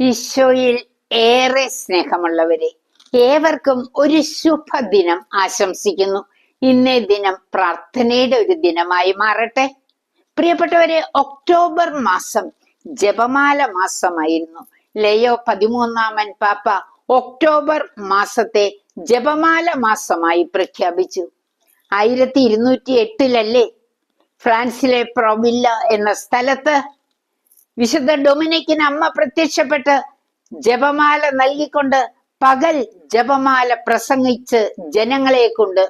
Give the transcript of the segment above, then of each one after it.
ഈശോയിൽ ഏറെ സ്നേഹമുള്ളവരെ ഏവർക്കും ഒരു ശുഭദിനം ആശംസിക്കുന്നു. ഇന്നേ ദിനം പ്രാർത്ഥനയുടെ ഒരു ദിനമായി മാറട്ടെ. പ്രിയപ്പെട്ടവരെ ഒക്ടോബർ മാസം ജപമാല മാസമായിരുന്നു. ലയോ പതിമൂന്നാമൻ പാപ്പ ഒക്ടോബർ മാസത്തെ ജപമാല മാസമായി പ്രഖ്യാപിച്ചു. ആയിരത്തി ഇരുന്നൂറ്റി എട്ടിലല്ലേ ഫ്രാൻസിലെ പ്രൊവില്ല എന്ന സ്ഥലത്ത് വിശുദ്ധ ഡൊമിനിക്കിന് അമ്മ പ്രത്യക്ഷപ്പെട്ട് ജപമാല നൽകിക്കൊണ്ട് പകൽ ജപമാല പ്രസംഗിച്ച് ജനങ്ങളെ കൊണ്ട്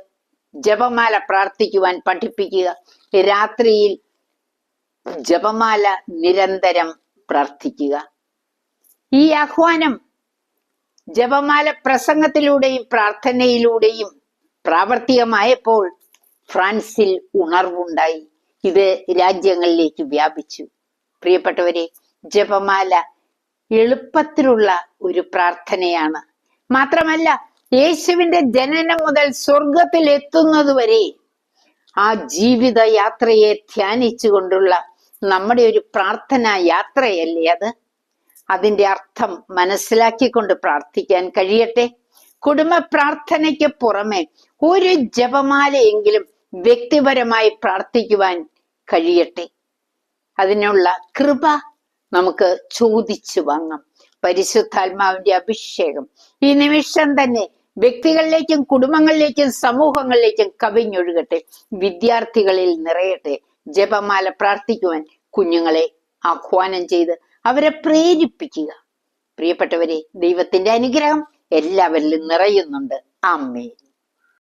ജപമാല പ്രാർത്ഥിക്കുവാൻ പഠിപ്പിക്കുക. രാത്രിയിൽ ജപമാല നിരന്തരം പ്രാർത്ഥിക്കുക. ഈ ആഹ്വാനം ജപമാല പ്രസംഗത്തിലൂടെയും പ്രാർത്ഥനയിലൂടെയും പ്രാവർത്തികമായപ്പോൾ ഫ്രാൻസിൽ ഉണർവുണ്ടായി. ഇത് രാജ്യങ്ങളിലേക്ക് വ്യാപിച്ചു. പ്രിയപ്പെട്ടവരെ ജപമാല എളുപ്പത്തിലുള്ള ഒരു പ്രാർത്ഥനയാണ്. മാത്രമല്ല യേശുവിന്റെ ജനനം മുതൽ സ്വർഗത്തിൽ എത്തുന്നതുവരെ ആ ജീവിത യാത്രയെ ധ്യാനിച്ചുകൊണ്ടുള്ള നമ്മുടെ ഒരു പ്രാർത്ഥനാ യാത്രയല്ലേ അത്? അതിന്റെ അർത്ഥം മനസ്സിലാക്കിക്കൊണ്ട് പ്രാർത്ഥിക്കാൻ കഴിയട്ടെ. കുടുംബ പ്രാർത്ഥനയ്ക്ക് പുറമെ ഒരു ജപമാലയെങ്കിലും വ്യക്തിപരമായി പ്രാർത്ഥിക്കുവാൻ കഴിയട്ടെ. അതിനുള്ള കൃപ നമുക്ക് ചോദിച്ചു വാങ്ങാം. പരിശുദ്ധാത്മാവിന്റെ അഭിഷേകം. ഈ നിമിഷം തന്നെ വ്യക്തികളിലേക്കും കുടുംബങ്ങളിലേക്കും സമൂഹങ്ങളിലേക്കും കവിഞ്ഞൊഴുകട്ടെ. വിദ്യാർത്ഥികളിൽ നിറയട്ടെ. ജപമാല പ്രാർത്ഥിക്കുവാൻ കുഞ്ഞുങ്ങളെ ആഹ്വാനം ചെയ്ത് അവരെ പ്രേരിപ്പിക്കുക. പ്രിയപ്പെട്ടവരെ ദൈവത്തിന്റെ അനുഗ്രഹം എല്ലാവരിലും നിറയുന്നുണ്ട്. അമ്മേ